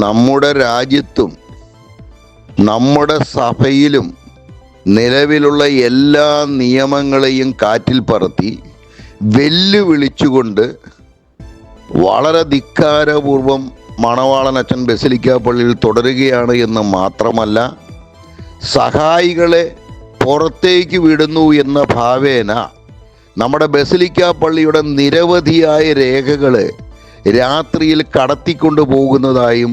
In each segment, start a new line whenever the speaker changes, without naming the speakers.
നമ്മുടെ രാജ്യത്തും നമ്മുടെ സഭയിലും നിലവിലുള്ള എല്ലാ നിയമങ്ങളെയും കാറ്റിൽ പറത്തി വെല്ലുവിളിച്ചുകൊണ്ട് വളരെ ധിക്കാരപൂർവം മണവാളൻ അച്ഛൻ ബസിലിക്ക പള്ളിയിൽ തുടരുകയാണ് എന്ന് മാത്രമല്ല സഹായികളെ പുറത്തേക്ക് വിടുന്നു എന്ന ഭാവേന നമ്മുടെ ബസിലിക്ക പള്ളിയുടെ നിരവധിയായ രേഖകൾ രാത്രിയിൽ കടത്തിക്കൊണ്ടു പോകുന്നതായും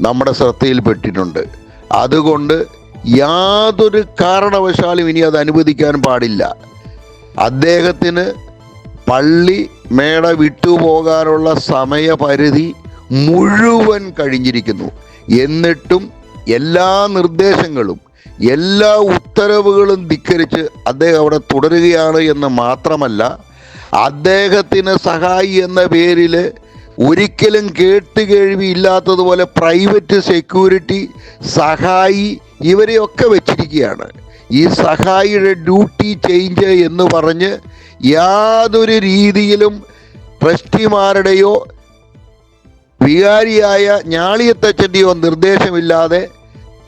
നമ്മുടെ ശ്രദ്ധയിൽപ്പെട്ടിട്ടുണ്ട്. അതുകൊണ്ട് യാതൊരു കാരണവശാലും ഇനി അത് അനുവദിക്കാൻ പാടില്ല. അദ്ദേഹത്തിന് പള്ളി മേട വിട്ടുപോകാനുള്ള സമയപരിധി മുഴുവൻ കഴിഞ്ഞിരിക്കുന്നു. എന്നിട്ടും എല്ലാ നിർദ്ദേശങ്ങളും എല്ലാ ഉത്തരവുകളും ധിക്കരിച്ച് അദ്ദേഹം അവിടെ തുടരുകയാണ് എന്ന് മാത്രമല്ല അദ്ദേഹത്തിന് സഹായി എന്ന പേരിൽ ഒരിക്കലും കേട്ടുകേഴ്വി ഇല്ലാത്തതുപോലെ പ്രൈവറ്റ് സെക്യൂരിറ്റി സഹായി ഇവരെയൊക്കെ വെച്ചിരിക്കുകയാണ്. ഈ സഹായിയുടെ ഡ്യൂട്ടി ചേഞ്ച് എന്ന് പറഞ്ഞ് യാതൊരു രീതിയിലും ട്രസ്റ്റിമാരുടെയോ വികാരിയായ ഞാളിയത്തച്ഛന്റെയോ നിർദ്ദേശമില്ലാതെ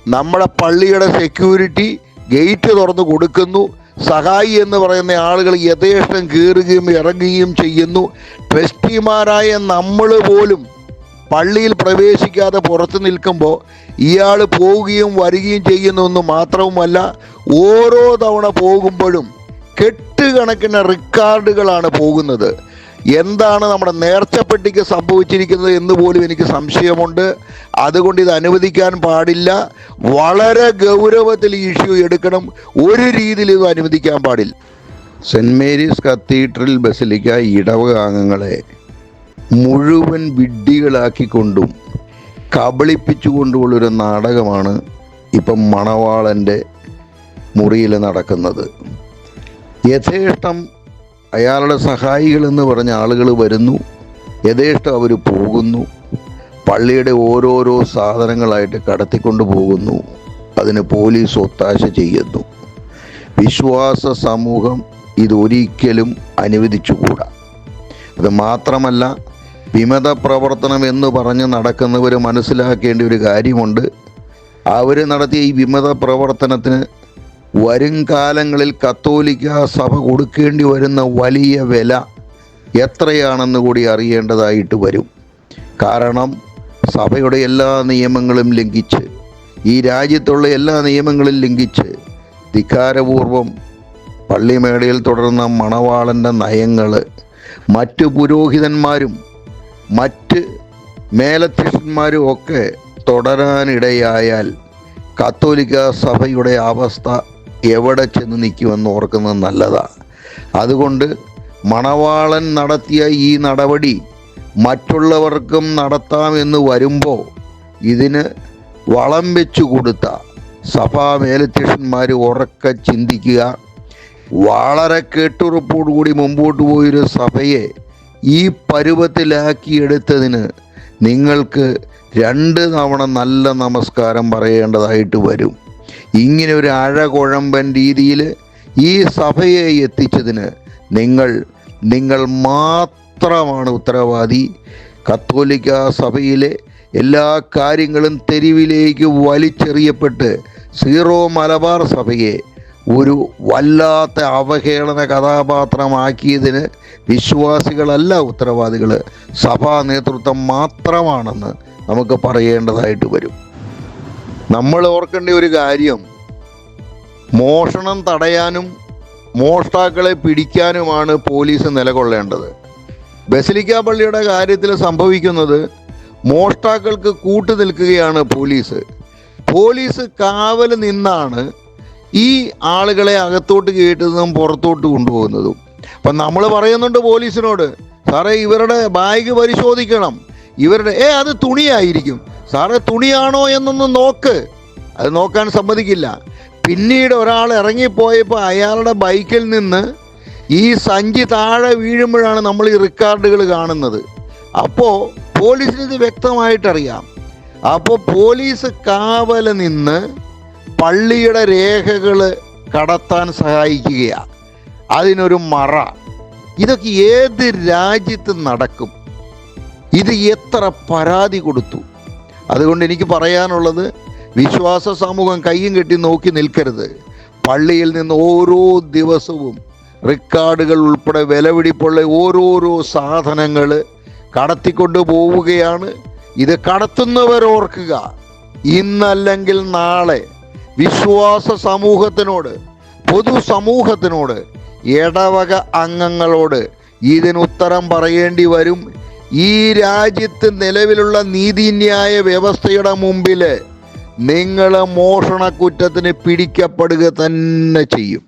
നമ്മുടെ പള്ളിയുടെ സെക്യൂരിറ്റി ഗേറ്റ് തുറന്നു കൊടുക്കുന്നു. സഹായി എന്ന് പറയുന്ന ആളുകൾ യഥേഷ്ടം കയറുകയും ഇറങ്ങുകയും ചെയ്യുന്നു. ട്രസ്റ്റിമാരായ നമ്മൾ പോലും പള്ളിയിൽ പ്രവേശിക്കാതെ പുറത്ത് നിൽക്കുമ്പോൾ ഇയാൾ പോവുകയും വരികയും ചെയ്യുന്നു എന്ന് മാത്രവുമല്ല ഓരോ തവണ പോകുമ്പോഴും കെട്ടുകണക്കിന് റിക്കാർഡുകളാണ് പോകുന്നത്. എന്താണ് നമ്മുടെ നേർച്ചപ്പെട്ടിക്ക് സംഭവിച്ചിരിക്കുന്നത് എന്ന് പോലും എനിക്ക് സംശയമുണ്ട്. അതുകൊണ്ട് ഇത് അനുവദിക്കാൻ പാടില്ല. വളരെ ഗൗരവത്തിൽ ഈ ഇഷ്യൂ എടുക്കണം. ഒരു രീതിയിൽ ഇത് അനുവദിക്കാൻ പാടില്ല. സെന്റ് മേരീസ് കത്തീഡ്രൽ ബസിലിക്ക ഇടവക അംഗങ്ങളെ മുഴുവൻ വിഡ്ഢികളാക്കിക്കൊണ്ടും കബളിപ്പിച്ചുകൊണ്ടുമുള്ളൊരു നാടകമാണ് ഇപ്പം മണവാളന്റെ മുറിയിൽ നടക്കുന്നത്. യഥേഷ്ടം അയാളുടെ സഹായികൾ എന്ന് പറഞ്ഞ ആളുകൾ വരുന്നു. യഥേഷ്ടം അവർ പോകുന്നു. പള്ളിയുടെ ഓരോരോ സാധനങ്ങളായിട്ട് കടത്തിക്കൊണ്ട് പോകുന്നു. അതിന് പോലീസ് ഒത്താശ ചെയ്യുന്നു. വിശ്വാസ സമൂഹം ഇതൊരിക്കലും അനുവദിച്ചുകൂടാ. അത് മാത്രമല്ല വിമത പ്രവർത്തനം എന്ന് പറഞ്ഞ് നടക്കുന്നവർ മനസ്സിലാക്കേണ്ട ഒരു കാര്യമുണ്ട്. അവർ നടത്തിയ ഈ വിമത പ്രവർത്തനത്തിന് വരും കാലങ്ങളിൽ കത്തോലിക്ക സഭ കൊടുക്കേണ്ടി വരുന്ന വലിയ വില എത്രയാണെന്ന് കൂടി അറിയേണ്ടതായിട്ട് വരും. കാരണം സഭയുടെ എല്ലാ നിയമങ്ങളും ലംഘിച്ച് ഈ രാജ്യത്തുള്ള എല്ലാ നിയമങ്ങളും ലംഘിച്ച് ധിക്കാരപൂർവം പള്ളിമേടയിൽ തുടർന്ന മണവാളന്റെ നയങ്ങൾ മറ്റ് പുരോഹിതന്മാരും മറ്റ് മേലധ്യക്ഷന്മാരും ഒക്കെ തുടരാനിടയായാൽ കത്തോലിക്ക സഭയുടെ അവസ്ഥ എവിടെ ചെന്ന് നിൽക്കുമെന്ന് ഓർക്കുന്നത് നല്ലതാണ്. അതുകൊണ്ട് മണവാളൻ നടത്തിയ ഈ നടപടി മറ്റുള്ളവർക്കും നടത്താമെന്ന് വരുമ്പോൾ ഇതിന് വളം വെച്ചു കൊടുത്ത സഭാ മേലധ്യക്ഷന്മാർ ഉറക്കെ ചിന്തിക്കുക. വളരെ കെട്ടുറപ്പോടുകൂടി മുമ്പോട്ട് പോയൊരു സഭയെ ഈ പരുവത്തിലാക്കിയെടുത്തതിന് നിങ്ങൾക്ക് രണ്ട് തവണ നല്ല നമസ്കാരം പറയേണ്ടതായിട്ട് വരും. ഇങ്ങനെ ഒരു അഴകുഴമ്പൻ രീതിയിൽ ഈ സഭയെ എത്തിച്ചതിന് നിങ്ങൾ നിങ്ങൾ മാത്രമാണ് ഉത്തരവാദി. കത്തോലിക്ക സഭയിലെ എല്ലാ കാര്യങ്ങളും തെരുവിലേക്ക് വലിച്ചെറിയപ്പെട്ട് സീറോ മലബാർ സഭയെ ഒരു വല്ലാത്ത അവഹേളന കഥാപാത്രമാക്കിയതിന് വിശ്വാസികളല്ല ഉത്തരവാദികൾ സഭാ നേതൃത്വം മാത്രമാണെന്ന് നമുക്ക് പറയേണ്ടതായിട്ട് വരും. നമ്മൾ ഓർക്കേണ്ട ഒരു കാര്യം മോഷണം തടയാനും മോഷ്ടാക്കളെ പിടിക്കാനുമാണ് പോലീസ് നിലകൊള്ളേണ്ടത്. ബസിലിക്ക പള്ളിയുടെ കാര്യത്തിൽ സംഭവിക്കുന്നത് മോഷ്ടാക്കൾക്ക് കൂട്ടു നിൽക്കുകയാണ് പോലീസ്. പോലീസ് കാവൽ നിന്നാണ് ഈ ആളുകളെ അകത്തോട്ട് കയറ്റുന്നതും പുറത്തോട്ട് കൊണ്ടുപോകുന്നതും. അപ്പം നമ്മൾ പറയുന്നുണ്ട് പോലീസിനോട് സാറേ ഇവരുടെ ബാഗ് പരിശോധിക്കണം. ഇവരുടെ ഏ അത് തുണിയായിരിക്കും. സാറേ തുണിയാണോ എന്നൊന്നും നോക്ക്. അത് നോക്കാൻ സമ്മതിക്കില്ല. പിന്നീട് ഒരാൾ ഇറങ്ങിപ്പോയപ്പോൾ അയാളുടെ ബൈക്കിൽ നിന്ന് ഈ സഞ്ചി താഴെ വീഴുമ്പോഴാണ് നമ്മൾ ഈ റിക്കാർഡുകൾ കാണുന്നത്. അപ്പോൾ പോലീസിന് ഇത് വ്യക്തമായിട്ടറിയാം. അപ്പോൾ പോലീസ് കാവല നിന്ന് പള്ളിയുടെ രേഖകൾ കടത്താൻ സഹായിക്കുകയാണ് അതിനൊരു മറ. ഇതൊക്കെ ഏത് രാജ്യത്ത് നടക്കും? ഇത് എത്ര പരാതി കൊടുത്തു? അതുകൊണ്ട് എനിക്ക് പറയാനുള്ളത് വിശ്വാസ സമൂഹം കയ്യും കെട്ടി നോക്കി നിൽക്കരുത്. പള്ളിയിൽ നിന്ന് ഓരോ ദിവസവും റെക്കോർഡുകൾ ഉൾപ്പെടെ വിലപിടിപ്പുള്ള ഓരോരോ സാധനങ്ങൾ കടത്തിക്കൊണ്ട് പോവുകയാണ്. ഇത് കടത്തുന്നവരോർക്കുക ഇന്നല്ലെങ്കിൽ നാളെ വിശ്വാസ സമൂഹത്തിനോട് പൊതുസമൂഹത്തിനോട് ഇടവക അംഗങ്ങളോട് ഇതിന് ഉത്തരം പറയേണ്ടി വരും. ഈ രാജ്യത്ത് നിലവിലുള്ള നീതിന്യായ വ്യവസ്ഥയുടെ മുമ്പിൽ നിങ്ങൾ മോഷണക്കുറ്റത്തിന് പിടിക്കപ്പെടുക തന്നെ ചെയ്യും.